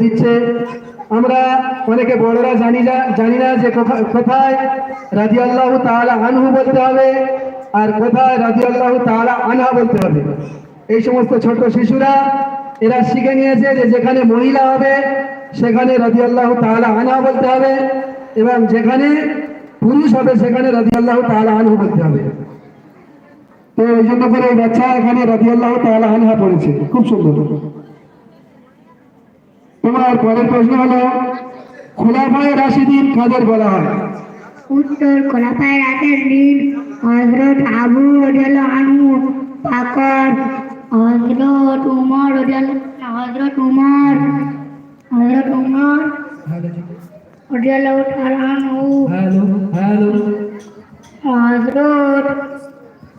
দিচ্ছে। আমরা অনেকে বড়রা জানি না জানি না যে কোথায় রাজি আল্লাহ তাআলা আনহু বলতে হবে আর কোথায় রাজি আল্লাহ তাআলা আনহা বলতে হবে। এই সমস্ত ছোট শিশুরা, এরা শিখে নিয়েছে যে যেখানে মহিলা হবে, সেখানে রাজি আল্লাহ তাআলা আনহা বলতে হবে এবং যেখানে পুরুষ হবে, সেখানে রাজি আল্লাহ তাআলা আনহু বলতে হবে। তো এই জন্য করে এই বাচ্চা এখানে রাজি আল্লাহ তাআলা আনহা পড়েছে। খুব সুন্দর। তোমার পরের প্রশ্ন হলো খোলাফায় রাশিদিন কাদের বলা হয়? উত্তর খোলাফায় রাতের দিন হজরত আবু রজাল আনু পাকর হজরত উমর রজাল হজরত উমর হজরত উমর রজাল আনু হ্যালো হ্যালো। হজরত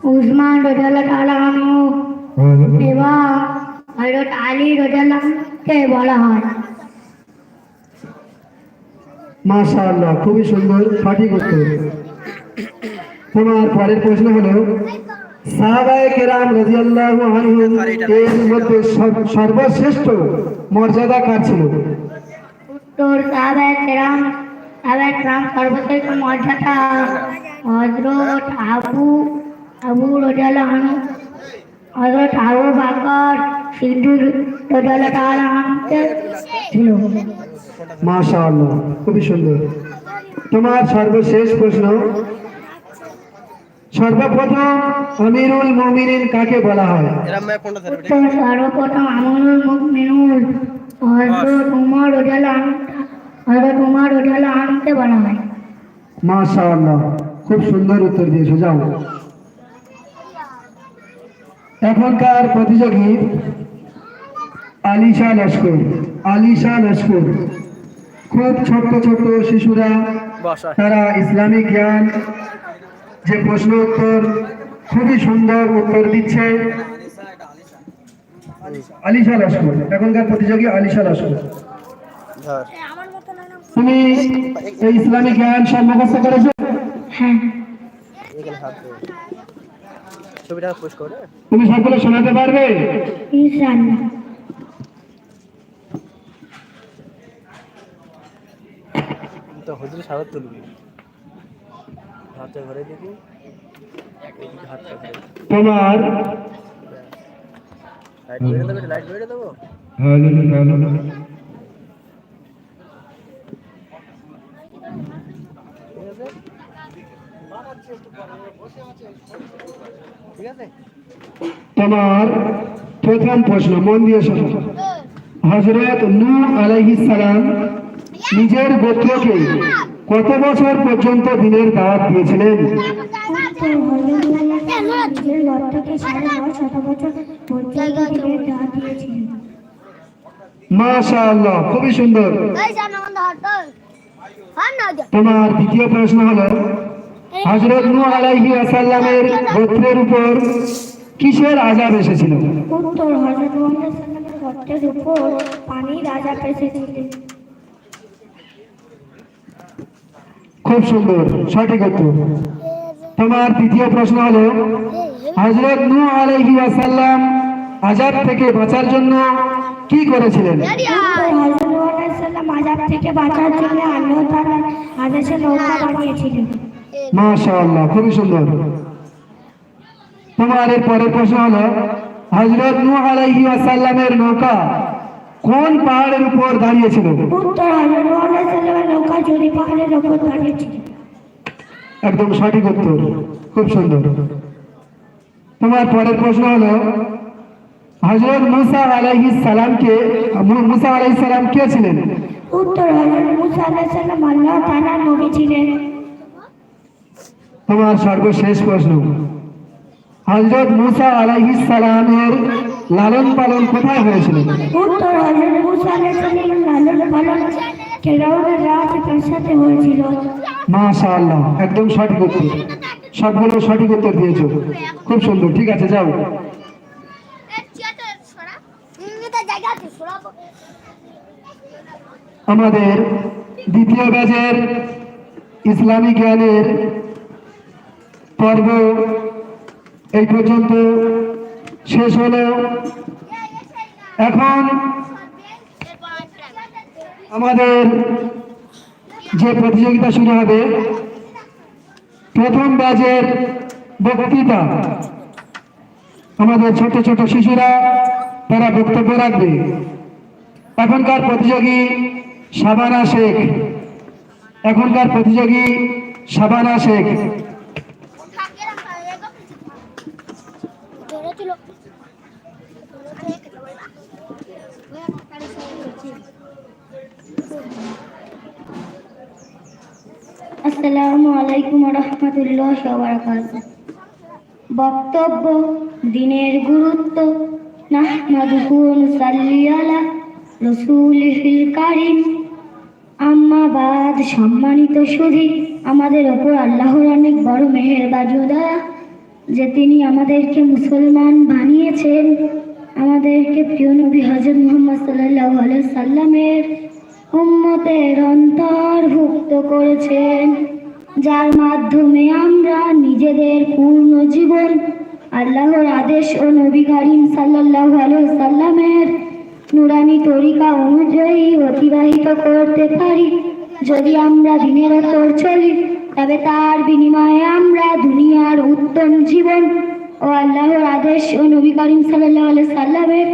উসমান রজাল আনু এবং হজরত আলী রজালকে বলা হয়। মাশাআল্লাহ, খুবই সুন্দর, সঠিক উত্তর। তোমার পরের প্রশ্ন হলো, সাহাবায়ে কেরাম রাদিয়াল্লাহু আনহুম এর মধ্যে সর্বশ্রেষ্ঠ মর্যাদা কার ছিল? উত্তর সাহাবায়ে কেরাম সাহাবায়ে কেরাম সর্বশ্রেষ্ঠ মর্যাদা হজরত আবু আবু রজাল্লাহ আনহু হজরত আবু বাকর সিদ্দিক রজাল্লাহ তাআলা ছিল। মাশাআল্লাহ খুবই সুন্দর তোমার সর্বশেষ প্রশ্ন সর্বপ্রথম আমিরুল মুমিনিন কাকে বলা হয় সর্বপ্রথম আমনুল মুমিনুল হজরত উমর রজাল্লাহ আনহুকে বলা হয় মাশাআল্লাহ খুব সুন্দর উত্তর দিয়েছ যাও এখনকার প্রতিযোগী আলিশা লস্কর আলিশা লস্কর খুব ছোট্ট ছোট্ট শিশুরা তারা ইসলামিক জ্ঞান যে প্রশ্ন উত্তর খুবই সুন্দর উত্তর দিচ্ছে। আলিশা লস্কর এখনকার প্রতিযোগী আলিশা লস্কর তুমি এই ইসলামিক জ্ঞান সব মুখস্থ করেছ? হ্যাঁ। তুমি সকলে শোনাতে পারবে? ইনশাআল্লাহ। সাগর তুলবি। হাতে ঘরে দিবি। তোমার লাইট বেড়ে দেবে? লাইট বেড়ে দেবো ঠিক আছে? ঠিক আছে? তোমার প্রথম প্রশ্ন মন দিয়ে শোনো। হজরত নূ আলাইহিস সালাম নিজের গোত্রকে কত বছর পর্যন্ত দিনের দাওয়াত দিয়েছিলেন? মাশাআল্লাহ, খুবই সুন্দর। তোমার দ্বিতীয় প্রশ্ন হলো হজরত নূ আলাইহি আসাল্লামের গোত্রের উপর কিসের আজাব এসেছিল? উত্তর গর্তের উপর পানি রাজা এসেছিলেন খুব সুন্দর, সঠিক উত্তর। তোমার তৃতীয় প্রশ্ন হলো হজরত নূ আলাইহি আসাল্লাম আজাব থেকে বাঁচার জন্য কি করেছিলেন? মাশাআল্লাহ, খুবই সুন্দর। তোমার এর পরের প্রশ্ন হলো হজরত নূ আলাইহি আসাল্লামের নৌকা কোন পাহাড়ের উপর দাঁড়িয়েছিল? উত্তর নৌকা পাহাড়ের ওপর একদম সঠিক উত্তর। খুব সুন্দর। তোমার পরের প্রশ্ন হলো হজরত মুসা আলাইহিস সালামকে মুসা আলাইহিস সালাম কে ছিলেন? উত্তর হজরত মুসা আলাইহিস সালাম আল্লাহ তাআলার নবী ছিলেন। তোমার সর্বশেষ প্রশ্ন হজরত মুসা আলাইহিস সালামের লালন পালন কোথায় হয়েছিল? উত্তর হজরত মুসা আলাইহিস সালামের লালন পালন একদম সঠিক উত্তর। সবগুলো সঠিক উত্তর খুব সুন্দর, ঠিক আছে, যাও। আমাদের দ্বিতীয় ব্যাচের ইসলামী জ্ঞানের পর্ব এই পর্যন্ত শেষ হলেও এখন আমাদের যে প্রতিযোগিতা শুরু হবে, প্রথম ব্যাচের বক্তৃতা আমাদের ছোট ছোট শিশুরা তারা বক্তব্য রাখবে। এখনকার প্রতিযোগী শাবানা শেখ। এখনকার প্রতিযোগী শাবানা শেখ। আসসালামু আলাইকুম রহমতুল্লাহ বারাকাত বক্তব্য, দিনের গুরুত্ব, নাহমাদুহু নুসাল্লি আলা রাসূলিহিল কারীম। আম্মা বাদ, সম্মানিত সুধী, আমাদের ওপর আল্লাহর অনেক বড় মেহেরবানি ও দয়া যে তিনি আমাদেরকে মুসলমান বানিয়েছেন। আমাদেরকে প্রিয় নবী হজরত মুহাম্মদ আলাইহি সাল্লামের উম্মতের অন্তর্ভুক্ত করেছেন। যার মাধ্যমে আমরা নিজেদের পূর্ণ জীবন আল্লাহর আদেশ ও নবী করিম আলাইহি সাল্লামের নুরানি তরিকা অনুযায়ী অতিবাহিত করতে পারি। যদি আমরা দিনের ওপর চলি, তবে তার বিনিময়ে আমরা দুনিয়ার উত্তম জীবন ও আল্লাহর আদেশ ও নবী করিম আলাইহি সাল্লামের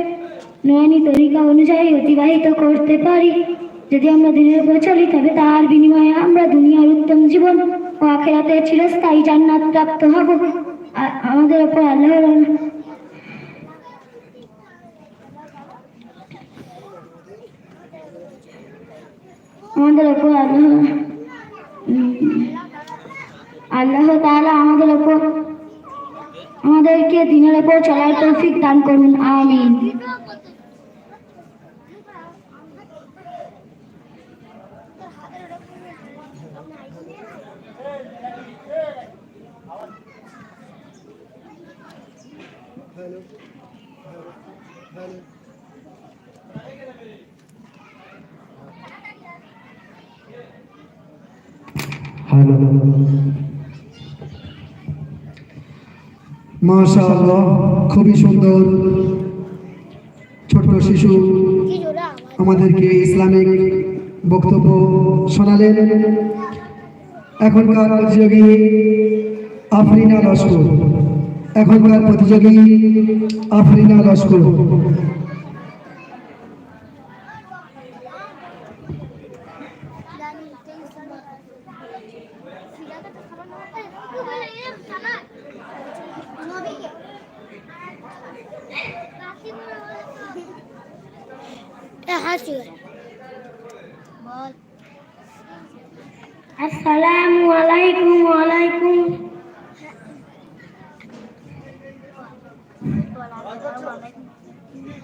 নুরানি তরিকা অনুযায়ী অতিবাহিত করতে পারি। যদি আমরা দিনের উপর চলি, তবে তার বিনিময়ে আমরা দুনিয়ার উত্তম জীবন ও আখেরাতে চিরস্থায়ী জান্নাত প্রাপ্ত হব। আমাদের উপর আল্লাহর অনু- আমাদের উপর আল্লাহ আল্লাহ তাআলা আমাদের উপর আমাদেরকে দিনের উপর চলার তৌফিক দান করুন। আমিন। হ্যালো মাশাআল্লাহ খুবই সুন্দর। ছোট শিশু আমাদেরকে ইসলামিক বক্তব্য শোনালেন। এখনকার প্রতিযোগী আফরিনা লস্কর এখনকার প্রতিযোগী আফরিনা লস্কর। আসসালামু আলাইকুম ওয়ালাইকুম।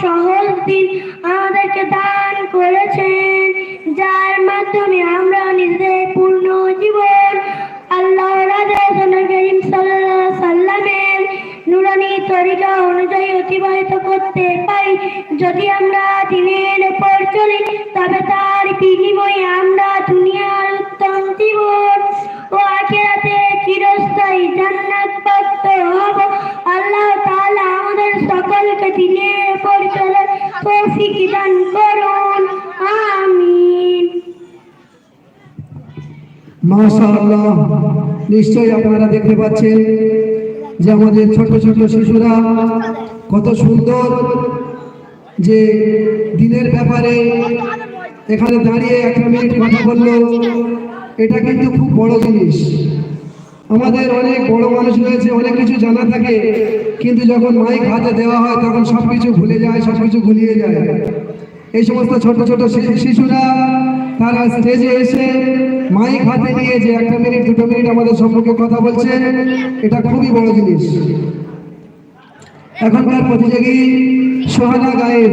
সহজ দিন আমাদেরকে দান করেছেন, যার মাধ্যমে আমরা নিজেদের পূর্ণ জীবন আল্লাহ করিম সাল্লামের নুরানি তরিকা অনুযায়ী অতিবাহিত করতে পারি। যদি আমরা দিনের উপর চলি, তবে তার বিনিময়ে আমরা দুনিয়ার উত্তম জীবন ও আখেরাতে মাশাআল্লাহ। নিশ্চয়ই আপনারা দেখতে পাচ্ছেন যে আমাদের ছোট ছোট শিশুরা কত সুন্দর যে দিনের ব্যাপারে এখানে দাঁড়িয়ে একটা মিনিট কথা বলল। এটা কিন্তু খুব বড় জিনিস। আমাদের অনেক বড় মানুষ রয়েছে, অনেক কিছু জানা থাকে, কিন্তু যখন মাইক হাতে দেওয়া হয়, তখন সব কিছু ভুলে যায় সব কিছু গুলিয়ে যায়। এই সমস্ত ছোট ছোট শিশুরা তারা স্টেজে এসে মাইক হাতে নিয়ে যে একটা মিনিট দুটো মিনিট আমাদের সম্পর্কে কথা বলছে, এটা খুবই বড় জিনিস। এখনকার প্রতিযোগী সোহানা গায়েন